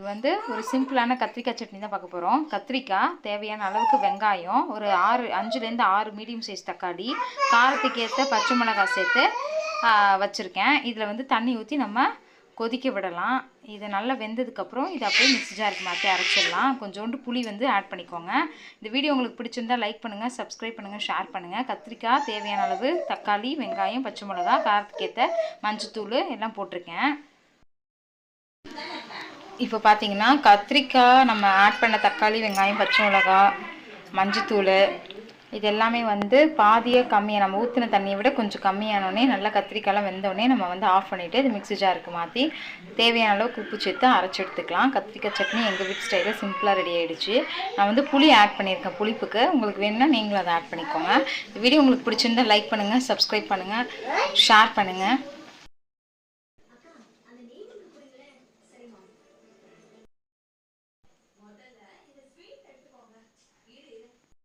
இது வந்து ஒரு சிம்பிளான கத்திரிக்காய் சட்னி தான் பார்க்க போகிறோம் கத்திரிக்காய் தேவையான அளவுக்கு வெங்காயம் ஒரு ஆறு அஞ்சுலேருந்து ஆறு மீடியம் சைஸ் தக்காளி காரத்துக்கு ஏற்ற பச்சை மிளகாய் சேர்த்து வச்சுருக்கேன். இதில் வந்து தண்ணி ஊற்றி நம்ம கொதிக்க விடலாம். இது நல்லா வெந்ததுக்கப்புறம் இதை அப்படியே மிக்ஸி ஜாருக்கு மாற்றி அரைச்சிடலாம். கொஞ்சோண்டு புளி வந்து ஆட் பண்ணிக்கோங்க. இந்த வீடியோ உங்களுக்கு பிடிச்சிருந்தா லைக் பண்ணுங்கள் சப்ஸ்கிரைப் பண்ணுங்கள் ஷேர் பண்ணுங்கள் கத்திரிக்காய் தேவையான அளவு தக்காளி வெங்காயம் பச்சை மிளகா காரத்துக்கு ஏற்ற மஞ்சத்தூள் எல்லாம் போட்டிருக்கேன். இப்போ பார்த்தீங்கன்னா கத்திரிக்காய் நம்ம ஆட் பண்ண தக்காளி வெங்காயம் பச்சை மிளகா மஞ்சத்தூள் இது எல்லாமே வந்து பாதியாக கம்மியாக நம்ம ஊற்றின தண்ணியை விட கொஞ்சம் கம்மியானோடனே நல்லா கத்திரிக்காய்லாம் வெந்தோடனே நம்ம வந்து ஆஃப் பண்ணிவிட்டு இது மிக்ஸி ஜாருக்கு மாற்றி தேவையான அளவுக்கு உப்பு சேர்த்து அரைச்சி எடுத்துக்கலாம். கத்திரிக்காய் சட்னி எங்கள் வீட்டு ஸ்டைலில் சிம்பிளாக ரெடி ஆகிடுச்சு நான் வந்து புளி ஆட் பண்ணியிருக்கேன் புளிப்புக்கு. உங்களுக்கு வேணும்னா நீங்களும் அதை ஆட் பண்ணிக்கோங்க. வீடியோ உங்களுக்கு பிடிச்சிருந்தா லைக் பண்ணுங்கள் சப்ஸ்கிரைப் பண்ணுங்கள் ஷேர் பண்ணுங்கள்